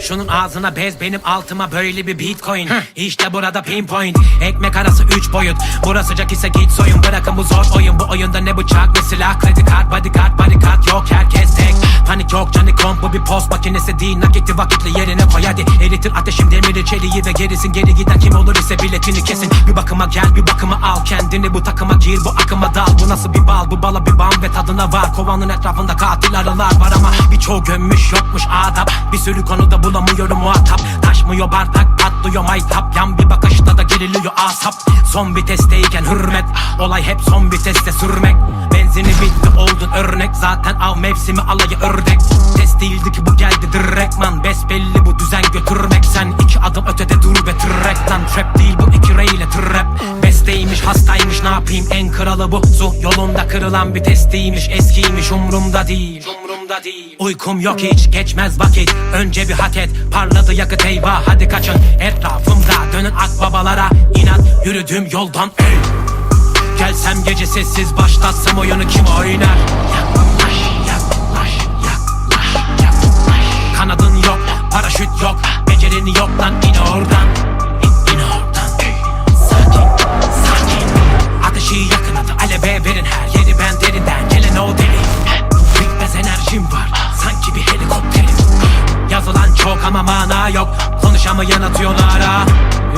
Şunun ağzına bez benim altıma böyle bir bitcoin. İşte burada pinpoint. Ekmek arası üç boyut. Burası sıcak ise git soyun. Bırakın bu zor oyun. Bu oyunda ne bıçak ne silah. Kredi kart bodyguard bodyguard yok. Herkes tek Panik yok canikom bu bir post makinesi değil. Nakiti vakitli yerine koy hadi. Eritir ateşim demir çeliği ve gerisin. Geri giden kim olur ise biletini kesin. Bir bakıma gel bir bakıma al Kendini. Bu takıma gir bu akıma dal. Bu nasıl bir bal? Bu bala bir bam ve tadına var. Kovanın etrafında katil arılar var ama Birçoğu gömmüş yokmuş adap. Bir sürü konuda bulamıyorum muhatap. Taşmıyor bardak patlıyor maytap. Yan bir bakışta da geriliyor asap. Son vitesteyken hürmet. Olay hep son bitti oldun örnek Zaten av mevsimi alayı ördek. Test değildi ki bu geldi direktman. Besbelli bu düzen götürmek. Sen iki adım ötede dur ve tırrek lan Trap değil bu iki re ile trap. Besteymiş hastaymış ne yapayım? En kralı bu. Su yolunda kırılan bir testiymiş. Eskiymiş umrumda değil. Umrumda değil. Uykum yok hiç geçmez vakit. Önce bir hak et. Parladı yakıt eyvah Hadi kaçın. Etrafımda dönün akbabalara. İnat yürüdüğüm yoldan ey. Gelsem gece sessiz başlatsam oyunu kim oynar yok Becerin yok lan in oradan. İn, in oradan. Sakin sakin. Ateşi yakın hadi aleve verin her yeri ben derinden. Gelen o deli. Bitmez enerjim var sanki bir helikopterim. Yazılan çok ama mana yok. Konuşamayan atıyorlar ha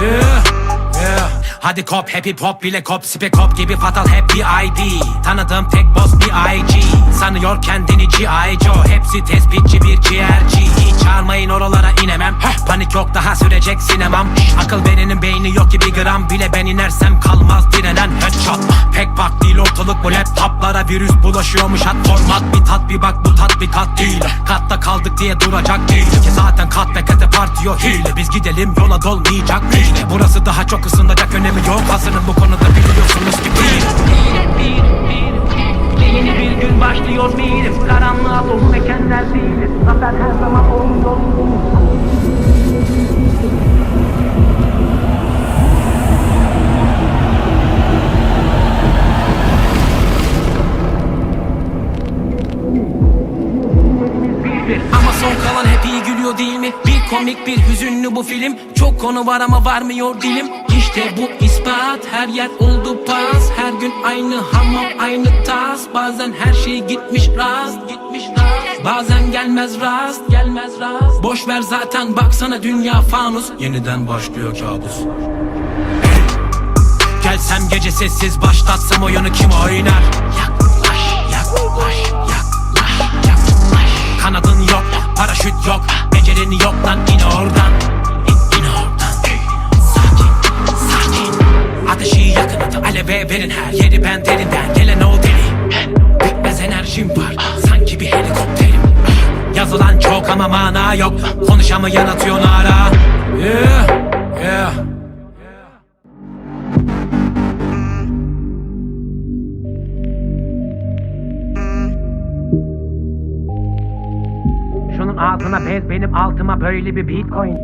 yeah, yeah. Hadi kop happy pop bile kop spek kop gibi fatal hep bir ID Tanıdığım tek boss bir IG Sanıyor kendini G.I. Joe. Hepsi tespitçi bir ciğerci Hiç çağırmayın oralara inemem. Panik yok daha sürecek sinemam. Akıl verenin beyni yok ki bir gram. Bile Ben inersem kalmaz direnen headshot. Pek bak değil ortalık bu laptoplara Virüs bulaşıyormuş. Hat format Bir tat bir bak bu tat bir kat değil. Katta kaldık diye duracak değil. Ki zaten kat ve kate partiyor hile. Biz gidelim yola dolmayacak hile Burası daha çok önemi yok Hazırım bu konuda biliyorsunuz ki değil. Yeni bir gün başlıyor değilim Karanlığa dolu mekenler değiliz Zafer her zaman oluyor Ama son kalan hep iyi gülüyor değil mi? Bir komik bir hüzünlü bu film. Çok konu var ama varmıyor dilim İşte bu ispat her yer oldu pas. Her gün aynı hamam aynı tas. Bazen her şey gitmiş rast gitmiş rast. Bazen gelmez rast gelmez rast. Boş ver zaten baksana dünya fanus. Yeniden başlıyor kabus. Gelsem gece sessiz başlatsam oyunu kim oynar? Verin her yeri ben derinden. Gelen o deli. Bitmez enerjim var. Sanki bir helikopterim. Yazılan çok ama mana yok. Konuşamayan atıyor nara. Yeah, yeah. Şunun ağzına bez benim altıma böyle bir bitcoin